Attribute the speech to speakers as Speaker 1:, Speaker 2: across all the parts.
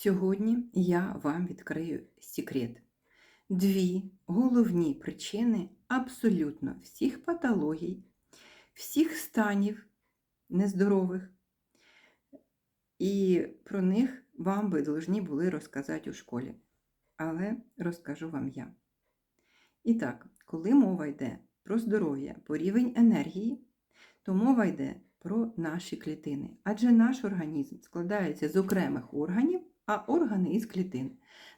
Speaker 1: Сьогодні я вам відкрию секрет. Дві головні причини абсолютно всіх патологій, всіх станів нездорових. І про них вам би повинні були розказати у школі. Але розкажу вам я. І так, коли мова йде про здоров'я по рівень енергії, то мова йде про наші клітини. Адже наш організм складається з окремих органів, а органи із клітин.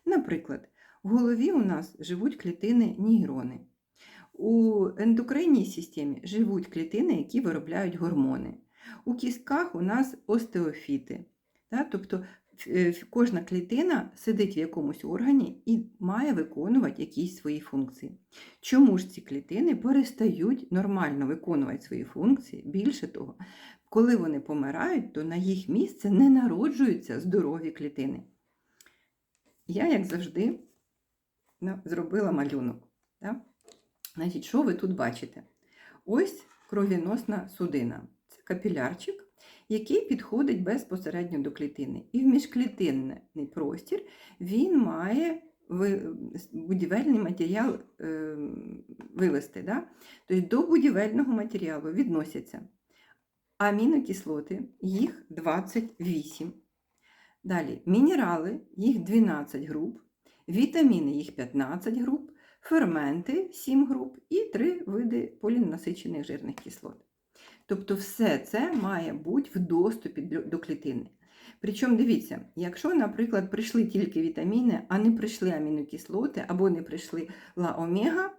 Speaker 1: Наприклад, в голові у нас живуть клітини нейрони. У ендокринній системі живуть клітини, які виробляють гормони. У кістках у нас остеофіти. Тобто е, кожна клітина сидить в якомусь органі і має виконувати якісь свої функції. Чому ж ці клітини перестають нормально виконувати свої функції? Більше того, коли вони помирають, то на їх місце не народжуються здорові клітини. Я, як завжди, зробила малюнок. Да? Значить, що ви тут бачите? Ось кровіносна судина. Це капілярчик, який підходить безпосередньо до клітини. І в міжклітинний простір він має будівельний матеріал е, вивести. Да? Тобто до будівельного матеріалу відносяться амінокислоти, їх 28. Далі мінерали, їх 12 груп, вітаміни, їх 15 груп, ферменти 7 груп і 3 види полінасичених жирних кислот. Тобто все це має бути в доступі до клітини. Причому дивіться, якщо, наприклад, прийшли тільки вітаміни, а не прийшли амінокислоти або не прийшли ла омега,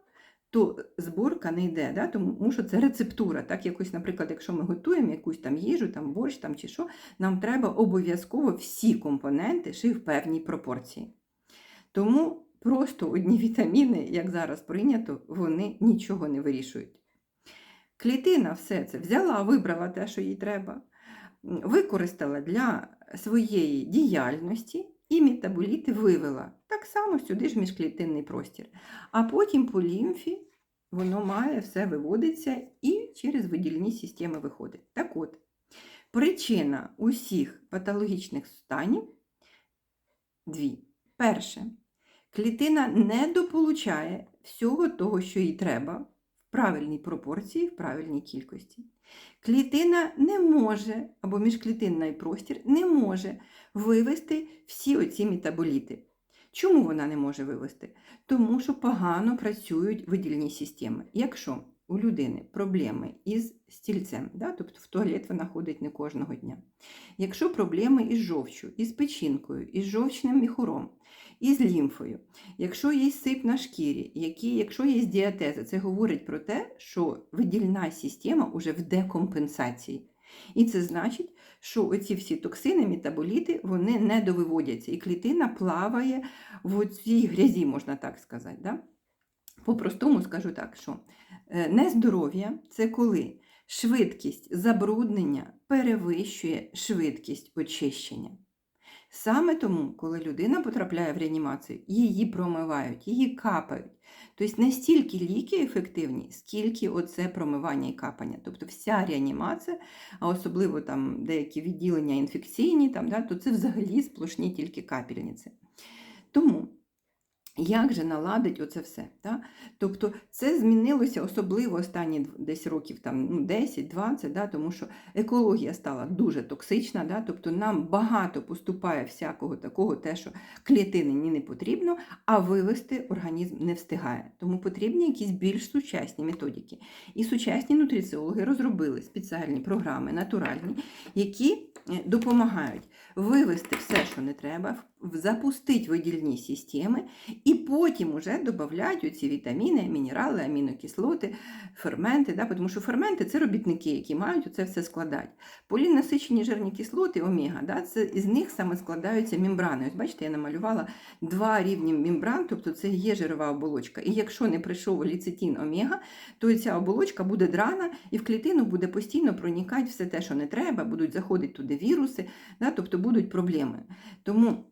Speaker 1: то зборка не йде, да? тому що це рецептура. Так, якось, Наприклад, якщо ми готуємо якусь там їжу, там борщ там, чи що, нам треба обов'язково всі компоненти ще й в певній пропорції. Тому просто одні вітаміни, як зараз прийнято, вони нічого не вирішують. Клітина все це взяла, вибрала те, що їй треба, використала для своєї діяльності і метаболіти вивела. Так само сюди ж міжклітинний простір. А потім по лімфі воно має все виводиться і через видільні системи виходить. Так от, причина усіх патологічних станів дві. Перше, клітина не дополучає всього того, що їй треба, правильній пропорції, в правильній кількості. Клітина не може, або міжклітинний простір не може вивести всі оці метаболіти. Чому вона не може вивести? Тому що погано працюють видільні системи. Якщо у людини проблеми із стільцем, да, тобто в туалет вона ходить не кожного дня. Якщо проблеми із жовчю, із печінкою, із жовчним міхуром, із лімфою, якщо є сип на шкірі, які, якщо є діатеза, це говорить про те, що видільна система вже в декомпенсації. І це значить, що оці всі токсини, метаболіти, вони не довиводяться, і клітина плаває в цій грязі, можна так сказати. Да? По-простому скажу так, що е, нездоров'я це коли швидкість забруднення перевищує швидкість очищення. Саме тому, коли людина потрапляє в реанімацію, її промивають, її капають. Тобто не стільки ліки ефективні, скільки оце промивання і капання. Тобто вся реанімація, а особливо там деякі відділення інфекційні, там, да, то це взагалі сплошні тільки капельниці. Тому як же наладить оце все? Да? Тобто це змінилося особливо останні десь років там, ну, 10-20, да? тому що екологія стала дуже токсична, да? тобто нам багато поступає всякого такого, те, що клітині не потрібно, а вивести організм не встигає. Тому потрібні якісь більш сучасні методики. І сучасні нутриціологи розробили спеціальні програми, натуральні, які е, допомагають вивести все, що не треба, запустити видільні системи, і потім вже додають оці вітаміни, мінерали, амінокислоти, ферменти. Да? Тому що ферменти це робітники, які мають оце все складати. Полінасичені жирні кислоти, омега, да? це із них саме складаються мембрани. Ось бачите, я намалювала два рівні мембран, тобто це є жирова оболочка. І якщо не прийшов ліцетин омега, то ця оболочка буде драна, і в клітину буде постійно проникати все те, що не треба, будуть заходити туди віруси, да? тобто будуть проблеми. Тому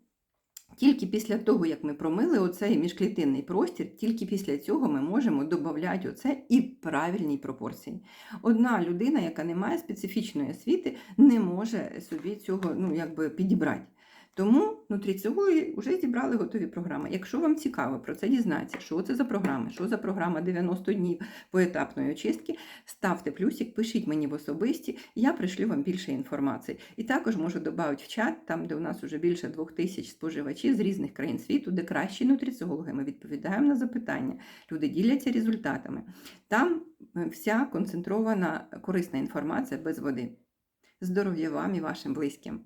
Speaker 1: тільки після того, як ми промили оцей міжклітинний простір, тільки після цього ми можемо додати оце і в правильній пропорції. Одна людина, яка не має специфічної освіти, не може собі цього ну, якби підібрати. Тому нутриціологи вже зібрали готові програми. Якщо вам цікаво про це дізнатися, що це за програми, що за програма 90 днів поетапної очистки, ставте плюсик, пишіть мені в особисті, я пришлю вам більше інформації. І також можу додати в чат, там, де у нас вже більше двох тисяч споживачів з різних країн світу, де кращі нутриціологи. Ми відповідаємо на запитання, люди діляться результатами. Там е, вся концентрована корисна інформація без води. Здоров'я вам і вашим близьким!